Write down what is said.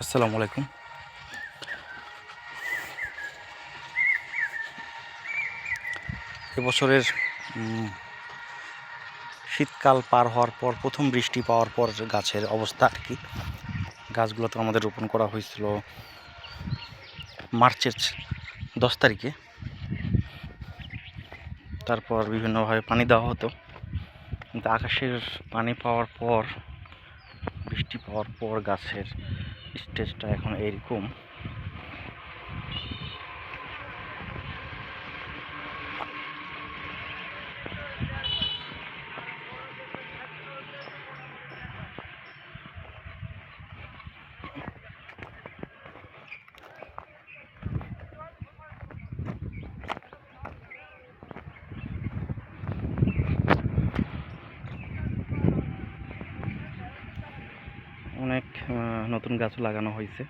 আসসালামু আলাইকুম। এবছরের শীতকাল পার হওয়ার পর, প্রথম বৃষ্টি পাওয়ার পর গাছের অবস্থা আর কি। গাছগুলো তো আমাদের রোপণ করা হয়েছিল মার্চের দশ তারিখে। তারপর বিভিন্নভাবে পানি দেওয়া হতো। কিন্তু আকাশের পানি পাওয়ার পর, বৃষ্টি পাওয়ার পর গাছের স্টেজটা এখন এইরকম অনেক নতুন গাছও লাগানো হয়েছে।